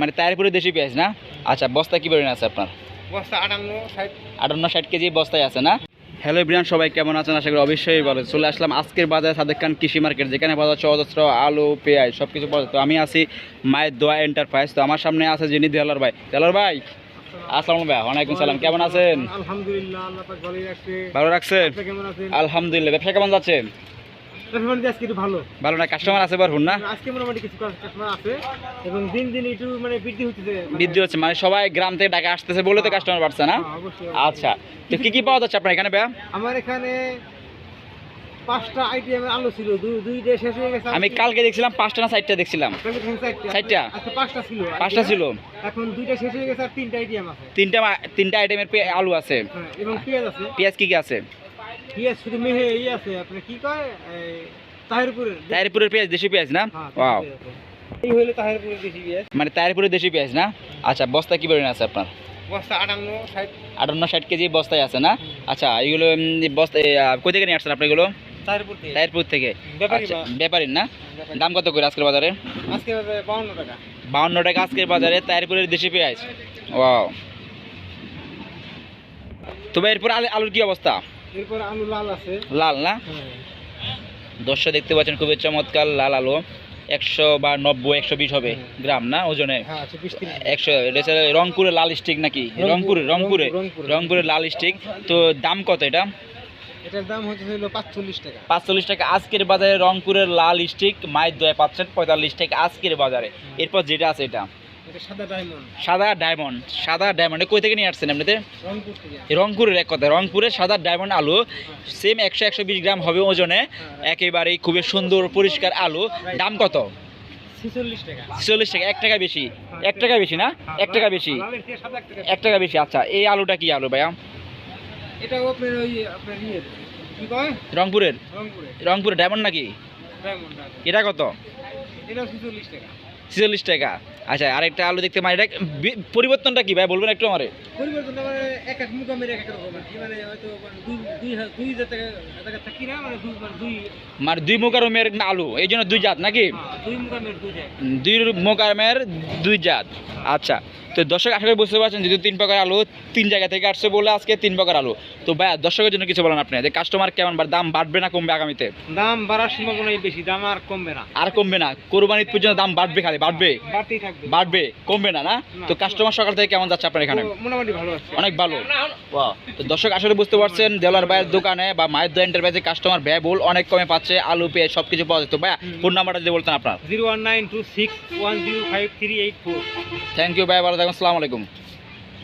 মানে তারপরে দেশি পেঁয়াজ না? আচ্ছা বস্তা কি পরিমাণ আছে আপনার? বস্তা আটান্ন ষাট। আটান্ন ষাট কেজি বস্তায় আছে না? হ্যালো ব্রিয়ান সবাই কেমন আছেন? আশা করি অবশ্যই ভালো চলে আসলাম আজকের বাজারে সাদেক খান কৃষি মার্কেট যেখানে বাজার চৌদস্ত্র আলু পেঁয়াজ সব কিছু পাওয়া। তো আমি আছি মায়ের দোয়া এন্টারপ্রাইজ তো আমার সামনে আছে যিনি দেলার ভাই। দেলার ভাই আসসালাম ভাই ওয়ালাইকুম সালাম। কেমন আছেন? আলহামদুলিল্লাহ ভালো রাখছেন? আলহামদুলিল্লাহ। ব্যবসা কেমন যাচ্ছে? কাস্টমার আজকে একটু ভালো। ভালো না কাস্টমার আছে ভরপুর না? আজকে মোটামুটি কিছু কাস্টমার আছে এবং দিন দিন একটু মানে বৃদ্ধি হচ্ছে বৃদ্ধি হচ্ছে মানে সবাই গ্রাম থেকে টাকা আসতেছে বলে তো কাস্টমার বাড়ছে না? হ্যাঁ, আচ্ছা তো কি কি পাওয়া যাচ্ছে আপনার এখানে ভাইয়া? আমার এখানে পাঁচটা আইটেমের আলু ছিল দুইটা শেষ হয়ে গেছে আমি কালকে দেখছিলাম পাঁচটা না চারটা দেখছিলাম? আজকে পাঁচটা ছিল। পাঁচটা ছিল? এখন দুইটা শেষ হয়ে গেছে আর তিনটা আইটেম আছে। তিনটা আইটেমের আলু আছে। হ্যাঁ এবং পেঁয়াজ আছে। পেঁয়াজ কি কি আছে? পেঁয়াজ শুধু মেহে এই আছে আপনি কি কয়? তাহিরপুরের তাহিরপুরের পেঁয়াজ দেশি পেঁয়াজ না? হ্যাঁ, ওয়াও। এই হইলে তাহিরপুরের বেশি পেঁয়াজ। মানে তাহিরপুরের দেশি পেঁয়াজ না? আচ্ছা বস্তা কি পরিমাণ আছে আপনার? বস্তা আটান্ন ষাট। আটান্ন ষাট কেজি বস্তায় আছে না? আচ্ছা এগুলো বস্তা এ, থেকে নিয়ে আসছেন আপনি এগুলো? তাহিরপুর থেকে। ব্যাপারী আচ্ছা, না? দাম কত করে আজকের বাজারে? আজকে বাউন্ন টাকা। বাউন্ন টাকা আজকের বাজারে তাহিরপুরের দেশি পেঁয়াজ। তবে এরপর আলু- আলুর কি অবস্থা? এরপর আলু লাল আছে। লাল না? হ্যাঁ। দর্শক দেখতে পাচ্ছেন খুবই চমৎকার লাল আলু। একশো বা নব্বই একশো বিশ হবে গ্রাম না ওজনে? হ্যাঁ একশো রংপুরের লাল স্টিক নাকি? রংপুর, রংপুরে রংপুরে রংপুরে। লাল স্টিক। তো দাম কত এটা? এটার দাম হচ্ছে হলো পাঁচচল্লিশ টাকা। পাঁচচল্লিশ টাকা। আজকের বাজারে রংপুরের লাল স্টিক মায়ের দয়া পাচ্ছেন পঁয়তাল্লিশ টাকা আজকের বাজারে। এরপর যেটা আছে এটা? সাদা ডায়মন্ড সাদা ডায়মন্ড কই থেকে নিয়ে আসছেন এমনিতে রংপুরের এক কথা রংপুরের সাদা ডায়মন্ড আলু সেম একশো একশো বিশ গ্রাম হবে ওজনে একেবারেই খুবই সুন্দর পরিষ্কার আলু। দাম কত? ছেচল্লিশ টাকা। এক টাকা বেশি। এক টাকা বেশি না? এক টাকা বেশি। এক টাকা বেশি। আচ্ছা। এই আলুটা কি আলু ভাইয়া? রংপুরের? রংপুরের। ডায়মন্ড নাকি? এটা কত? এটাও ছেচল্লিশ টাকা। ছেচল্লিশ টাকা। আচ্ছা আরেকটা আলু দেখতে মানে এটা পরিবর্তনটা কী ভাই? বলবেন একটু আমারে। পরিবর্তন মানে এক এক মুকামের এক এক মানে হয়তো মানে দুই থাকি না মানে দুই মানে দুই মানে দুই মোকারমের আলু এই জন্য দুই জাত নাকি? হ্যাঁ, দুই মুকামের দুই জায়গা দুই মোকারমের দুই জাত। আচ্ছা তো দর্শক আশা করি বুঝতে পারছেন যেহেতু তিন প্রকার আলু তিন জায়গা থেকে আসছে বলে আজকে তিন প্রকার আলু। তো ভাই দর্শকের জন্য কিছু বলেন আপনি যে কাস্টমার কেমন দাম বাড়বে না কমবে আগামীতে? দাম বাড়ার সম্ভাবনাই বেশি দাম আর কমবে না। আর কমবে না কোরবানির পর্যন্ত দাম বাড়বে খালি বাড়বে? বাড়তেই থাকবে। বাড়বে কমবে না না। তো কাস্টমার সকাল থেকে কেমন যাচ্ছে আপনার এখানে? মোটামুটি অনেক ভালো। তো দর্শক আসলে বুঝতে পারছেন দেওয়ার ভাইয়ের দোকানে বা মায়ের দো এন্টারপ্রাইজে কাস্টমার ব্যয়বহুল অনেক কমে পাচ্ছে আলু পেঁয়াজ সব কিছু পাওয়া যেত ভাইয়া ফোন নাম্বারটা দিয়ে বলতেন আপনার। Zero one nine two six one zero five three eight four. Thank you ভাই ভালো থাকুন আসসালামু আলাইকুম।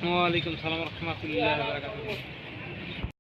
ওয়ালাইকুম সালাম রহমতুল্লাহ